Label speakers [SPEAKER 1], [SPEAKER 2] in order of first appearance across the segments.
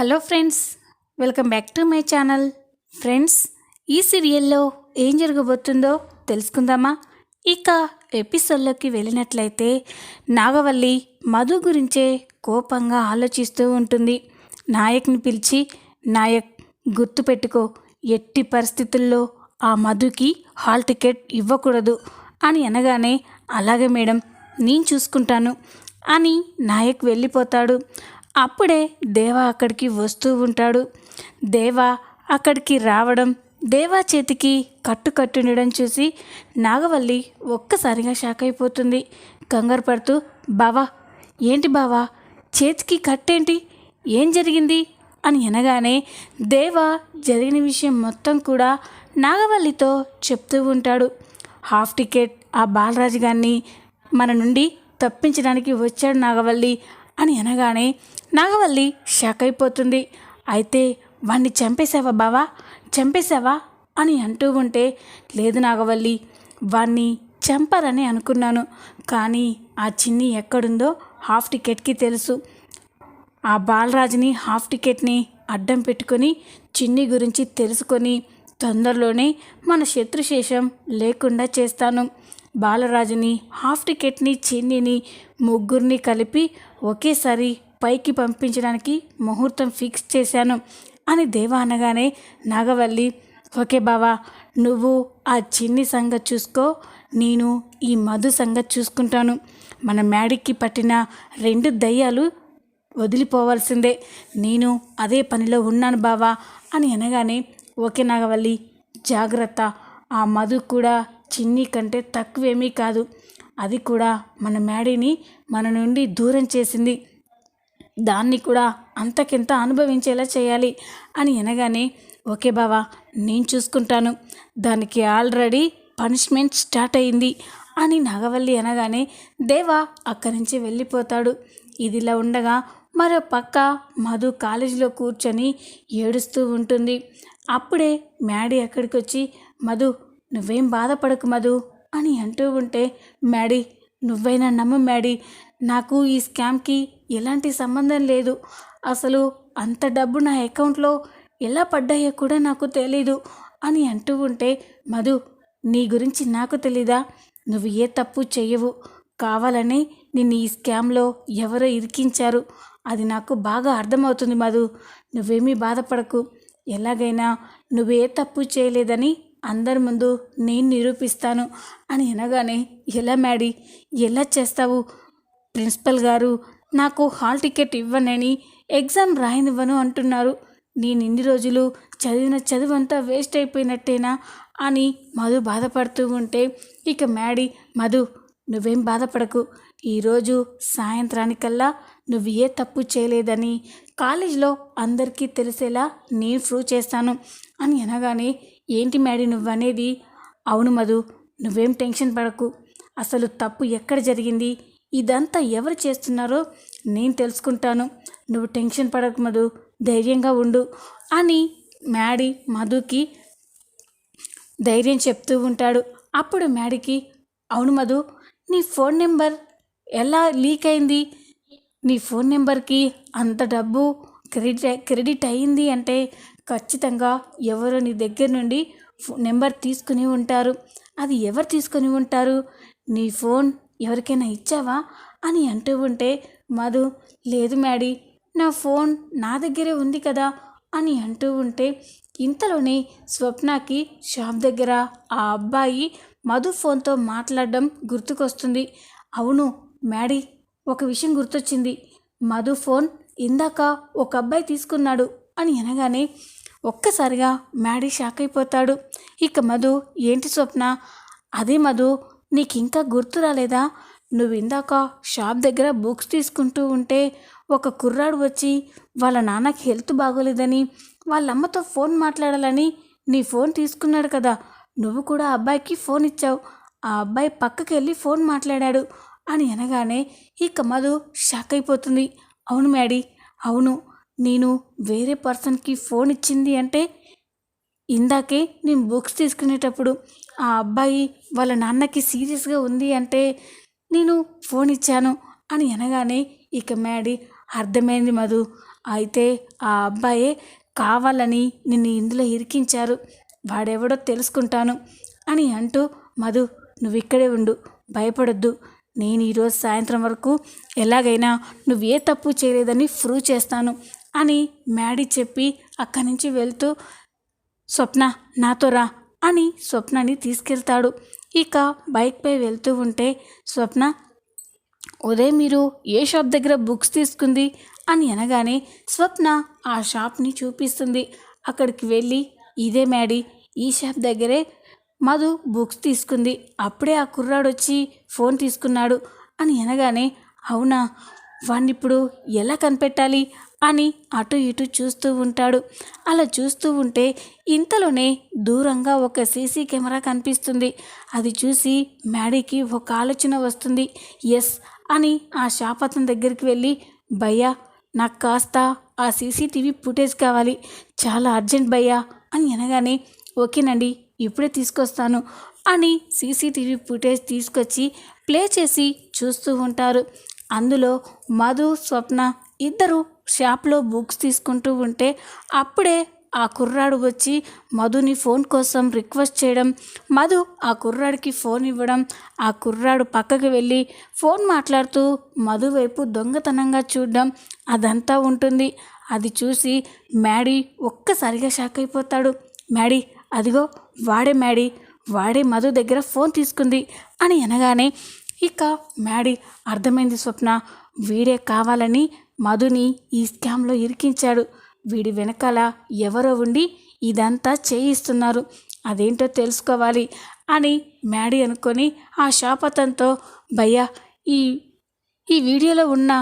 [SPEAKER 1] Hello friends welcome back to my channel. Friends ఈ సీరియల్లో ఏం జరగబోతుందో తెలుసుకుందామా? ఇక ఎపిసోడ్లోకి వెళ్ళినట్లయితే నాగవల్లి మధు గురించే కోపంగా ఆలోచిస్తూ ఉంటుంది. నాయక్ని పిలిచి నాయక్ గుర్తుపెట్టుకో ఎట్టి పరిస్థితుల్లో ఆ మధుకి హాల్ టికెట్ ఇవ్వకూడదు అని అనగానే అలాగే మేడం నేను చూసుకుంటాను అని నాయక్ వెళ్ళిపోతాడు. అప్పుడే దేవా అక్కడికి వస్తూ ఉంటాడు. దేవా అక్కడికి రావడం దేవా చేతికి కట్టు కట్టుండడం చూసి నాగవల్లి ఒక్కసారిగా షాక్ అయిపోతుంది. కంగారు పడుతూ బావా ఏంటి బావా? చేతికి కట్టేంటి? ఏం జరిగింది? అని అనగానే దేవా జరిగిన విషయం మొత్తం కూడా నాగవల్లితో చెప్తూ ఉంటాడు. హాఫ్ టికెట్ ఆ బాలరాజు గారిని మన నుండి తప్పించడానికి వచ్చాడు నాగవల్లి. అని అనగానే నాగవల్లి షాక్ అయిపోతుంది. అయితే వాణ్ణి చంపేశావా బావా? చంపేశావా? అని అంటూ ఉంటే లేదు నాగవల్లి వాణ్ణి చంపారని అనుకున్నాను. కానీ ఆ చిన్ని ఎక్కడుందో హాఫ్ టికెట్కి తెలుసు. ఆ బాలరాజుని హాఫ్ టికెట్ని అడ్డం పెట్టుకొని చిన్ని గురించి తెలుసుకొని తొందరలోనే మన శత్రుశేషం లేకుండా చేస్తాను. బాలరాజుని హాఫ్ టికెట్ని చిన్నిని ముగ్గురిని కలిపి ఒకేసారి పైకి పంపించడానికి ముహూర్తం ఫిక్స్ చేశాను. అని దేవా అనగానే నాగవల్లి ఓకే బావా నువ్వు ఆ చిన్ని సంగతి చూసుకో నేను ఈ మధు సంగతి చూసుకుంటాను. మన మేడికి పట్టిన రెండు దయ్యాలు వదిలిపోవాల్సిందే. నేను అదే పనిలో ఉన్నాను బావా అని అనగానే ఓకే నాగవల్లి జాగ్రత్త. ఆ మధు కూడా చిన్ని కంటే తక్కువేమీ కాదు. అది కూడా మన మ్యాడీని మన నుండి దూరం చేసింది. దాన్ని కూడా అంతకింత అనుభవించేలా చేయాలి అని అనగానే ఓకే బావా నేను చూసుకుంటాను. దానికి ఆల్రెడీ పనిష్మెంట్ స్టార్ట్ అయింది అని నాగవల్లి అనగానే దేవా అక్కడి నుంచి వెళ్ళిపోతాడు. ఇదిలా ఉండగా మరో పక్క మధు కాలేజీలో కూర్చొని ఏడుస్తూ ఉంటుంది. అప్పుడే మ్యాడీ అక్కడికి వచ్చి మధు నువ్వేం బాధపడకు మధు అని అంటూ ఉంటే మ్యాడీ నువ్వైనా నమ్ము మ్యాడీ నాకు ఈ స్కామ్కి ఎలాంటి సంబంధం లేదు. అసలు అంత డబ్బు నా అకౌంట్లో ఎలా పడ్డాయో కూడా నాకు తెలీదు అని అంటూ ఉంటే మధు నీ గురించి నాకు తెలీదా? నువ్వు ఏ తప్పు చేయవు. కావాలని నిన్ను ఈ స్కామ్లో ఎవరో ఇరికించారు. అది నాకు బాగా అర్థమవుతుంది మధు. నువ్వేమీ బాధపడకు. ఎలాగైనా నువ్వు ఏ తప్పు చేయలేదని అందరి ముందు నేను నిరూపిస్తాను అని అనగానే ఎలా మ్యాడీ ఎలా చేస్తావు? ప్రిన్సిపల్ గారు నాకు హాల్ టికెట్ ఇవ్వనని ఎగ్జామ్ రాయనివ్వను అంటున్నారు. నేను ఇన్ని రోజులు చదివిన చదువు అంతా వేస్ట్ అయిపోయినట్టేనా? అని మధు బాధపడుతూ ఉంటే ఇక మ్యాడీ మధు నువ్వేం బాధపడకు. ఈరోజు సాయంత్రానికల్లా నువ్వు ఏ తప్పు చేయలేదని కాలేజీలో అందరికీ తెలిసేలా నేను ప్రూవ్ చేస్తాను అని అనగానే ఏంటి మ్యాడీ నువ్వనేది? అవును మధు నువ్వేం టెన్షన్ పడకు. అసలు తప్పు ఎక్కడ జరిగింది? ఇదంతా ఎవరు చేస్తున్నారో నేను తెలుసుకుంటాను. నువ్వు టెన్షన్ పడకు మధు ధైర్యంగా ఉండు అని మ్యాడీ మధుకి ధైర్యం చెప్తూ ఉంటాడు. అప్పుడు మ్యాడీకి అవును మధు నీ ఫోన్ నెంబర్ ఎలా లీక్ అయింది? నీ ఫోన్ నెంబర్కి అంత డబ్బు క్రెడిట్ క్రెడిట్ అయింది అంటే ఖచ్చితంగా ఎవరు నీ దగ్గర నుండి నెంబర్ తీసుకుని ఉంటారు. అది ఎవరు తీసుకొని ఉంటారు? నీ ఫోన్ ఎవరికైనా ఇచ్చావా? అని అంటూ ఉంటే మధు లేదు మ్యాడీ నా ఫోన్ నా దగ్గరే ఉంది కదా? అని అంటూ ఉంటే ఇంతలోనే స్వప్నకి షాప్ దగ్గర ఆ అబ్బాయి మధు ఫోన్తో మాట్లాడడం గుర్తుకొస్తుంది. అవును మ్యాడీ ఒక విషయం గుర్తొచ్చింది. మధు ఫోన్ ఇందాక ఒక అబ్బాయి తీసుకున్నాడు అని అనగానే ఒక్కసారిగా మ్యాడీ షాక్ అయిపోతాడు. ఇక మధు ఏంటి స్వప్న? అదే మధు నీకు ఇంకా గుర్తు రాలేదా? నువ్వు ఇందాక షాప్ దగ్గర బుక్స్ తీసుకుంటూ ఉంటే ఒక కుర్రాడు వచ్చి వాళ్ళ నాన్నకి హెల్త్ బాగోలేదని వాళ్ళ అమ్మతో ఫోన్ మాట్లాడాలని నీ ఫోన్ తీసుకున్నాడు కదా. నువ్వు కూడా ఆ అబ్బాయికి ఫోన్ ఇచ్చావు. ఆ అబ్బాయి పక్కకి వెళ్ళి ఫోన్ మాట్లాడాడు అని అనగానే ఇక మధు షాక్ అయిపోతుంది. అవును మ్యాడీ అవును. నేను వేరే పర్సన్కి ఫోన్ ఇచ్చింది అంటే ఇందాకే నేను బుక్స్ తీసుకునేటప్పుడు ఆ అబ్బాయి వాళ్ళ నాన్నకి సీరియస్గా ఉంది అంటే నేను ఫోన్ ఇచ్చాను అని అనగానే ఇక మ్యాడీ అర్థమైంది మధు. అయితే ఆ అబ్బాయే కావాలని నిన్ను ఇందులో ఇరికించారు. వాడెవడో తెలుసుకుంటాను అని అంటూ మధు నువ్వు ఇక్కడే ఉండు భయపడొద్దు. నేను ఈరోజు సాయంత్రం వరకు ఎలాగైనా నువ్వు ఏ తప్పు చేయలేదని ప్రూవ్ చేస్తాను. అని మ్యాడీ చెప్పి అక్కడి నుంచి వెళ్తూ స్వప్న నాతో రా అని స్వప్నని తీసుకెళ్తాడు. ఇక బైక్పై వెళ్తూ ఉంటే స్వప్న ఉదయం మీరు ఏ షాప్ దగ్గర బుక్స్ తీసుకుంది? అని అనగానే స్వప్న ఆ షాప్ని చూపిస్తుంది. అక్కడికి వెళ్ళి ఇదే మ్యాడీ ఈ షాప్ దగ్గరే మధు బుక్స్ తీసుకుంది. అప్పుడే ఆ కుర్రాడు వచ్చి ఫోన్ తీసుకున్నాడు అని అనగానే అవునా? వాడిని ఇప్పుడు ఎలా కనిపెట్టాలి? అని అటు ఇటు చూస్తూ ఉంటాడు. అలా చూస్తూ ఉంటే ఇంతలోనే దూరంగా ఒక సీసీ కెమెరా కనిపిస్తుంది. అది చూసి మ్యాడీకి ఒక ఆలోచన వస్తుంది. ఎస్ అని ఆ షాప్ అతని దగ్గరికి వెళ్ళి భయ్యా నాకు కాస్త ఆ సీసీటీవీ ఫుటేజ్ కావాలి. చాలా అర్జెంట్ భయ్యా అని అనగానే ఓకేనండి ఇప్పుడే తీసుకొస్తాను అని సీసీటీవీ ఫుటేజ్ తీసుకొచ్చి ప్లే చేసి చూస్తూ ఉంటారు. అందులో మధు స్వప్న ఇద్దరు షాప్లో బుక్స్ తీసుకుంటూ ఉంటే అప్పుడే ఆ కుర్రాడు వచ్చి మధుని ఫోన్ కోసం రిక్వెస్ట్ చేయడం మధు ఆ కుర్రాడికి ఫోన్ ఇవ్వడం ఆ కుర్రాడు పక్కకి వెళ్ళి ఫోన్ మాట్లాడుతూ మధు వైపు దొంగతనంగా చూడడం అదంతా ఉంటుంది. అది చూసి మ్యాడీ ఒక్కసారిగా షాక్ అయిపోతాడు. మ్యాడీ అదిగో వాడే మ్యాడీ వాడే మధు దగ్గర ఫోన్ తీసుకుంది అని అనగానే ఇక మ్యాడీ అర్థమైంది స్వప్న వీడే కావాలని మధుని ఈ స్కామ్లో ఇరికించాడు. వీడి వెనకాల ఎవరో ఉండి ఇదంతా చేయిస్తున్నారు. అదేంటో తెలుసుకోవాలి అని మ్యాడీ అనుకొని ఆ శాపతంతో భయ్యా ఈ ఈ వీడియోలో ఉన్న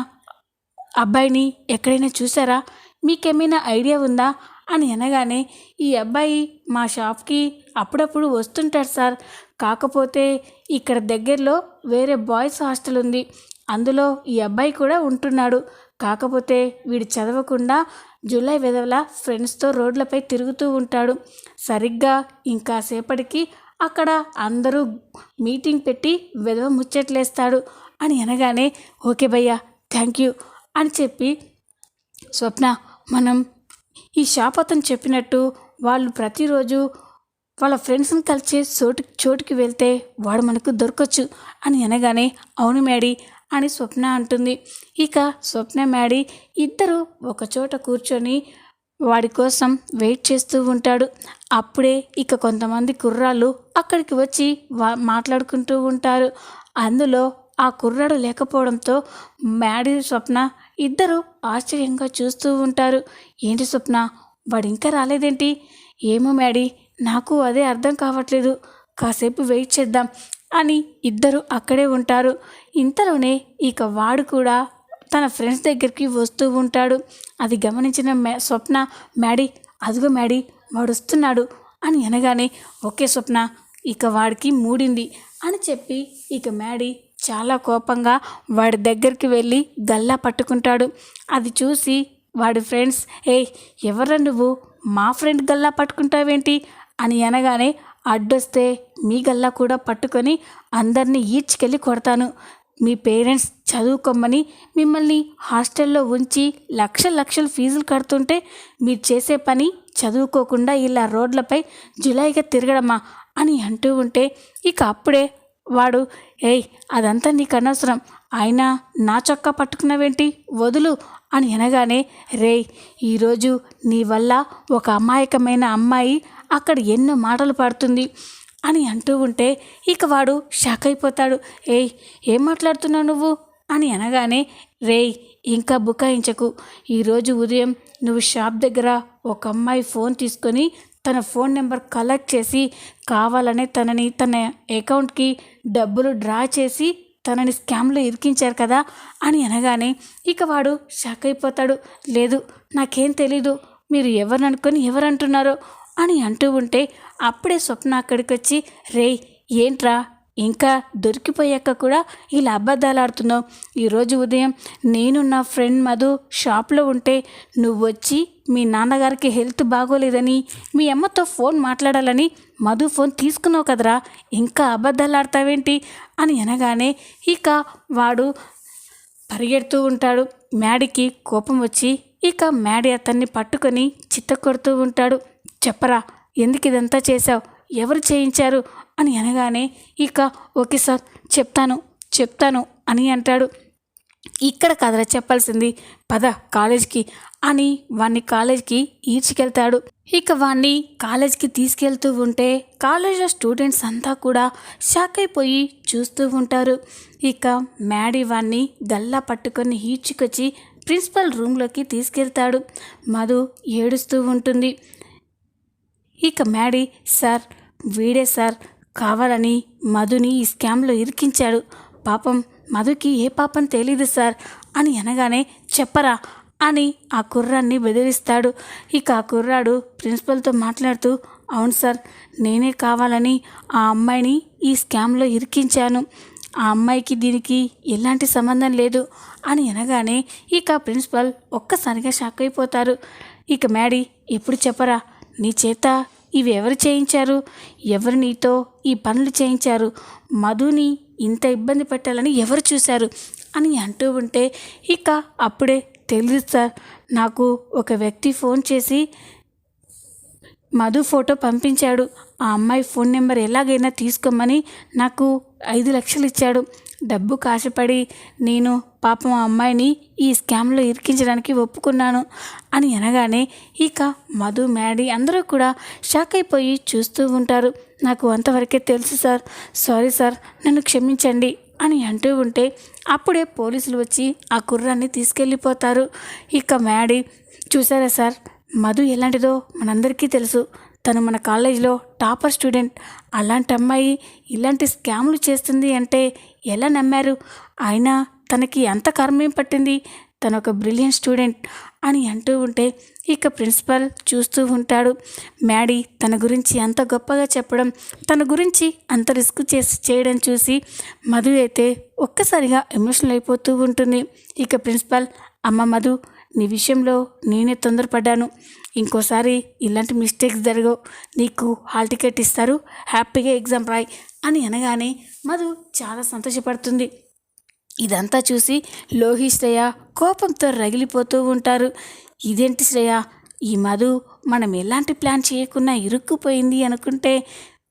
[SPEAKER 1] అబ్బాయిని ఎక్కడైనా చూసారా? మీకేమైనా ఐడియా ఉందా? అని అనగానే ఈ అబ్బాయి మా షాప్కి అప్పుడప్పుడు వస్తుంటాడు సార్. కాకపోతే ఇక్కడ దగ్గరలో వేరే బాయ్స్ హాస్టల్ ఉంది. అందులో ఈ అబ్బాయి కూడా ఉంటున్నాడు. కాకపోతే వీడు చదవకుండా జూలై విధవల ఫ్రెండ్స్తో రోడ్లపై తిరుగుతూ ఉంటాడు. సరిగ్గా ఇంకాసేపటికి అక్కడ అందరూ మీటింగ్ పెట్టి విధవ ముచ్చట్లేస్తాడు. అని అనగానే ఓకే భయ్యా థ్యాంక్ యూ అని చెప్పి స్వప్న మనం ఈ షాప్ అతను చెప్పినట్టు వాళ్ళు ప్రతిరోజు వాళ్ళ ఫ్రెండ్స్ని కలిసి చోటు చోటుకి వెళ్తే వాడు మనకు దొరకచ్చు అని అనగానే అవును మేడీ అని స్వప్న అంటుంది. ఇక స్వప్న మ్యాడీ ఇద్దరు ఒకచోట కూర్చొని వాడి కోసం వెయిట్ చేస్తూ ఉంటాడు. అప్పుడే ఇక కొంతమంది కుర్రాళ్ళు అక్కడికి వచ్చి వా మాట్లాడుకుంటూ ఉంటారు. అందులో ఆ కుర్రాడు లేకపోవడంతో మ్యాడీ స్వప్న ఇద్దరు ఆశ్చర్యంగా చూస్తూ ఉంటారు. ఏంటి స్వప్న? వాడు ఇంకా రాలేదేంటి? ఏమో మ్యాడీ నాకు అదే అర్థం కావట్లేదు. కాసేపు వెయిట్ చేద్దాం. అని ఇద్దరు అక్కడే ఉంటారు. ఇంతలోనే ఇక వాడు కూడా తన ఫ్రెండ్స్ దగ్గరికి వస్తూ ఉంటాడు. అది గమనించిన మ్యా స్వప్న మ్యాడీ అదిగో మ్యాడీ వాడు వస్తున్నాడు అని అనగానే ఒకే స్వప్న ఇక వాడికి మూడింది అని చెప్పి ఇక మ్యాడీ చాలా కోపంగా వాడి దగ్గరికి వెళ్ళి గల్లా పట్టుకుంటాడు. అది చూసి వాడి ఫ్రెండ్స్ ఏ ఎవరా నువ్వు? మా ఫ్రెండ్ గల్లా పట్టుకుంటావేంటి? అని అనగానే అడ్డొస్తే మీ గల్లా కూడా పట్టుకొని అందరినీ ఈడ్చుకెళ్ళి కొడతాను. మీ పేరెంట్స్ చదువుకోమని మిమ్మల్ని హాస్టల్లో ఉంచి లక్ష లక్షలు ఫీజులు కడుతుంటే మీరు చేసే పని చదువుకోకుండా ఇలా రోడ్లపై జులైగా తిరగడమా అని అంటూ ఉంటే ఇక అప్పుడే వాడు ఏయ్ అదంతా నీకు అనవసరం. అయినా నా చొక్కా పట్టుకున్నావేంటి? వదులు అని అనగానే రేయ్ ఈరోజు నీ వల్ల ఒక అమాయకమైన అమ్మాయి అక్కడ ఎన్నో మాటలు పాడుతుంది అని అంటూ ఉంటే ఇక వాడు షాక్ అయిపోతాడు. ఏయ్ ఏం మాట్లాడుతున్నావు నువ్వు? అని అనగానే రేయ్ ఇంకా బుకాయించకు. ఈరోజు ఉదయం నువ్వు షాప్ దగ్గర ఒక అమ్మాయి ఫోన్ తీసుకొని తన ఫోన్ నెంబర్ కలెక్ట్ చేసి కావాలనే తనని తన అకౌంట్కి డబ్బులు డ్రా చేసి తనని స్కామ్లో ఇరికించారు కదా అని అనగానే ఇక వాడు షాక్ అయిపోతాడు. లేదు నాకేం తెలీదు. మీరు ఎవరిని అనుకొని ఎవరంటున్నారో అని అంటూ ఉంటే అప్పుడే స్వప్న అక్కడికి వచ్చి రేయ్ ఏంట్రా? ఇంకా దొరికిపోయాక కూడా ఇలా అబద్ధాలు ఆడుతున్నావు. ఈరోజు ఉదయం నేను నా ఫ్రెండ్ మధు షాప్లో ఉంటే నువ్వు వచ్చి మీ నాన్నగారికి హెల్త్ బాగోలేదని మీ అమ్మతో ఫోన్ మాట్లాడాలని మధు ఫోన్ తీసుకున్నావు కదరా? ఇంకా అబద్ధాలు ఆడతావేంటి? అని అనగానే ఇక వాడు పరిగెడుతూ ఉంటాడు. మ్యాడీకి కోపం వచ్చి ఇక మ్యాడీ అతన్ని పట్టుకొని చిత్త కొడుతూ ఉంటాడు. చెప్పరా ఎందుకు ఇదంతా చేశావు? ఎవరు చేయించారు? అని అనగానే ఇక ఓకే సార్ చెప్తాను చెప్తాను అని అంటాడు. ఇక్కడ కదరా చెప్పాల్సింది పద కాలేజ్కి అని వాణ్ణి కాలేజ్కి ఈడ్చుకెళ్తాడు. ఇక వాణ్ణి కాలేజ్కి తీసుకెళ్తూ ఉంటే కాలేజ్లో స్టూడెంట్స్ అంతా కూడా షాక్ అయిపోయి చూస్తూ ఉంటారు. ఇక మ్యాడీ వాణ్ణి గల్లా పట్టుకొని ఈడ్చుకొచ్చి ప్రిన్సిపల్ రూమ్లోకి తీసుకెళ్తాడు. మధు ఏడుస్తూ ఉంటుంది. ఇక మ్యాడీ సార్ వీడే సార్. కావాలని మధుని ఈ స్కామ్లో ఇరికించాడు. పాపం మధుకి ఏ పాపం తెలీదు సార్. అని అనగానే చెప్పరా అని ఆ కుర్రాన్ని బెదిరిస్తాడు. ఇక ఆ కుర్రాడు ప్రిన్సిపల్తో మాట్లాడుతూ అవును సార్ నేనే కావాలని ఆ అమ్మాయిని ఈ స్కామ్లో ఇరికించాను. ఆ అమ్మాయికి దీనికి ఎలాంటి సంబంధం లేదు అని అనగానే ఇక ప్రిన్సిపల్ ఒక్కసారిగా షాక్ అయిపోతారు. ఇక మ్యాడీ ఎప్పుడు చెప్పరా? నీ చేత ఇవి ఎవరు చేయించారు? ఎవరు నీతో ఈ పనులు చేయించారు? మధుని ఇంత ఇబ్బంది పెట్టాలని ఎవరు చూశారు? అని అంటూ ఉంటే ఇక అప్పుడే తెలియదు సార్. నాకు ఒక వ్యక్తి ఫోన్ చేసి మధు ఫోటో పంపించాడు. ఆ అమ్మాయి ఫోన్ నెంబర్ ఎలాగైనా తీసుకోమని నాకు ఐదు లక్షలు ఇచ్చాడు. డబ్బు కాశపడి నేను పాపం ఆ అమ్మాయిని ఈ స్కామ్లో ఇరికించడానికి ఒప్పుకున్నాను అని అనగానే ఇక మధు మ్యాడీ అందరూ కూడా షాక్ అయిపోయి చూస్తూ ఉంటారు. నాకు అంతవరకే తెలుసు సార్. Sorry sir. నన్ను క్షమించండి అని అంటూ ఉంటే అప్పుడే పోలీసులు వచ్చి ఆ కుర్రాన్ని తీసుకెళ్ళిపోతారు. ఇక మ్యాడీ చూసారా సార్? మధు ఎలాంటిదో మనందరికీ తెలుసు. తను మన కాలేజీలో టాపర్ స్టూడెంట్. అలాంటి అమ్మాయి ఇలాంటి స్కామ్లు చేస్తుంది అంటే ఎలా నమ్మారు? అయినా తనకి ఎంత కర్మేం పట్టింది? తను ఒక బ్రిలియంట్ స్టూడెంట్ అని అంటూ ఉంటే ఇక ప్రిన్సిపల్ చూస్తూ ఉంటాడు. మ్యాడీ తన గురించి అంత గొప్పగా చెప్పడం తన గురించి అంత రిస్క్ చేసి చేయడం చూసి మధు అయితే ఒక్కసారిగా ఎమోషనల్ అయిపోతూ ఉంటుంది. ఇక ప్రిన్సిపల్ అమ్మ మధు నీ విషయంలో నేనే తొందరపడ్డాను. ఇంకోసారి ఇలాంటి మిస్టేక్స్ జరగవు. నీకు హాల్ టికెట్ ఇస్తారు. హ్యాపీగా ఎగ్జామ్ రాయి అని అనగానే మధు చాలా సంతోషపడుతుంది. ఇదంతా చూసి లోహి శ్రేయ కోపంతో రగిలిపోతూ ఉంటారు. ఇదేంటి శ్రేయ? ఈ మధు మనం ఎలాంటి ప్లాన్ చేయకుండా ఇరుక్కుపోయింది అనుకుంటే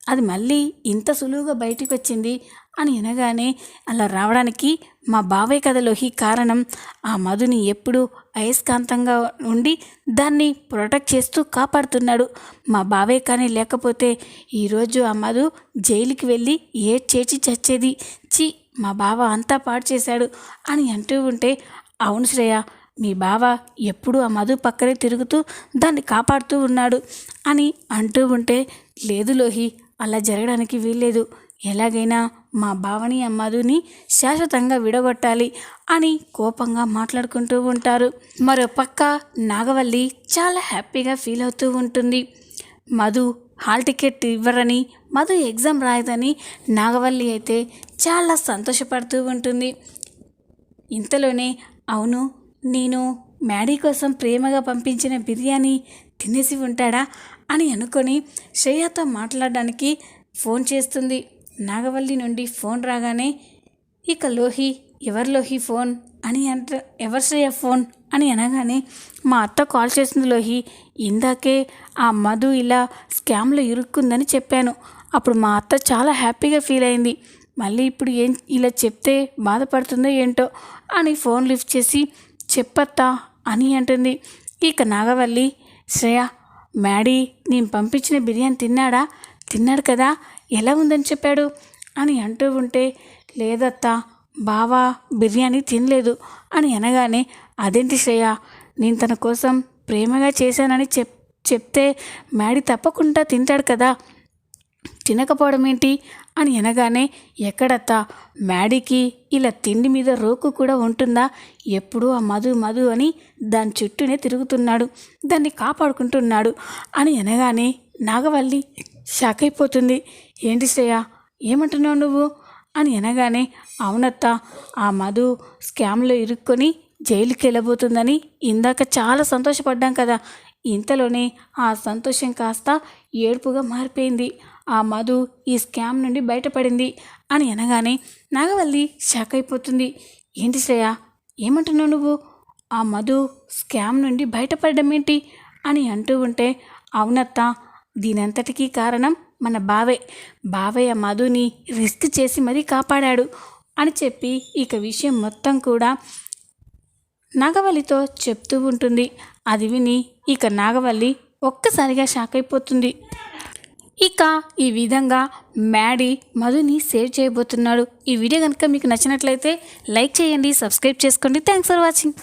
[SPEAKER 1] అది మళ్ళీ ఇంత సులువుగా బయటకు వచ్చింది అని అనగానే అలా రావడానికి మా బావయ్య కథలోకి కారణం ఆ మధుని ఎప్పుడూ అయస్కాంతంగా ఉండి దాన్ని ప్రొటెక్ట్ చేస్తూ కాపాడుతున్నాడు. మా బావయ్య కానీ లేకపోతే ఈరోజు ఆ మధు జైలుకి వెళ్ళి ఏ చేచి చచ్చేది? చి మా బావ అంతా పాడు చేశాడు అని అంటూ ఉంటే అవును శ్రేయ మీ బావ ఎప్పుడూ ఆ మధు పక్కనే తిరుగుతూ దాన్ని కాపాడుతూ ఉన్నాడు అని అంటూ ఉంటే లేదు లోహి అలా జరగడానికి వీల్లేదు. ఎలాగైనా మా భావని ఆ మధుని శాశ్వతంగా విడగొట్టాలి అని కోపంగా మాట్లాడుకుంటూ ఉంటారు. మరో పక్క నాగవల్లి చాలా హ్యాపీగా ఫీల్ అవుతూ ఉంటుంది. మధు హాల్ టికెట్ ఇవ్వరని మధు ఎగ్జామ్ రాయదని నాగవల్లి అయితే చాలా సంతోషపడుతూ ఉంటుంది. ఇంతలోనే అవును నేను మ్యాడీ కోసం ప్రేమగా పంపించిన బిర్యానీ తినేసి ఉంటాడా అని అనుకొని శ్రేయతో మాట్లాడడానికి ఫోన్ చేస్తుంది. నాగవల్లి నుండి ఫోన్ రాగానే ఇక లోహి ఎవరు లోహి ఫోన్? అని అంట ఎవరు శ్రేయ ఫోన్? అని అనగానే మా అత్త కాల్ చేసింది లోహి. ఇందాకే ఆ మధు ఇలా స్కామ్లో ఇరుక్కుందని చెప్పాను. అప్పుడు మా అత్త చాలా హ్యాపీగా ఫీల్ అయింది. మళ్ళీ ఇప్పుడు ఏం ఇలా చెప్తే బాధపడుతుందో ఏంటో అని ఫోన్ లిఫ్ట్ చేసి చెప్పత్తా అని అంటుంది. ఇక నాగవల్లి శ్రేయ మ్యాడీ నేను పంపించిన బిర్యానీ తిన్నాడా? తిన్నాడు కదా. ఎలా ఉందని చెప్పాడు? అని అంటూ ఉంటే లేదత్తా బావా బిర్యానీ తినలేదు అని అనగానే అదేంటి శ్రేయ నేను తన కోసం ప్రేమగా చేశానని చెప్ చెప్తే మ్యాడీ తప్పకుండా తింటాడు కదా. తినకపోవడం ఏంటి? అని అనగానే ఎక్కడత్తా మ్యాడీకి ఇలా తిండి మీద రోకు కూడా ఉంటుందా? ఎప్పుడూ ఆ మధు మధు అని దాని చుట్టూనే తిరుగుతున్నాడు. దాన్ని కాపాడుకుంటున్నాడు. అని అనగానే నాగవల్లి షాక్ అయిపోతుంది ఏంటి శ్రేయ? ఏమంటున్నావు నువ్వు? అని అనగానే అవునత్త ఆ మధు స్కామ్లో ఇరుక్కొని జైలుకి వెళ్ళబోతుందని ఇందాక చాలా సంతోషపడ్డాం కదా. ఇంతలోనే ఆ సంతోషం కాస్త ఏడుపుగా మారిపోయింది. ఆ మధు ఈ స్కామ్ నుండి బయటపడింది అని అనగానే నాగవల్లి షాక్ అయిపోతుంది ఏంటి శ్రేయ? ఏమంటున్నావు నువ్వు? ఆ మధు స్కామ్ నుండి బయటపడడం ఏంటి అని అంటూ ఉంటే అవునత్త దీనంతటికీ కారణం మన బావే. బావయ్య మధుని రిస్క్ చేసి మరీ కాపాడాడు అని చెప్పి ఇక విషయం మొత్తం కూడా నాగవల్లితో చెప్తూ ఉంటుంది. అది విని ఇక నాగవల్లి ఒక్కసారిగా షాక్ అయిపోతుంది. ఇక ఈ విధంగా మ్యాడీ మధుని సేవ్ చేయబోతున్నాడు. ఈ వీడియో కనుక మీకు నచ్చినట్లయితే లైక్ చేయండి సబ్స్క్రైబ్ చేసుకోండి. Thanks for watching.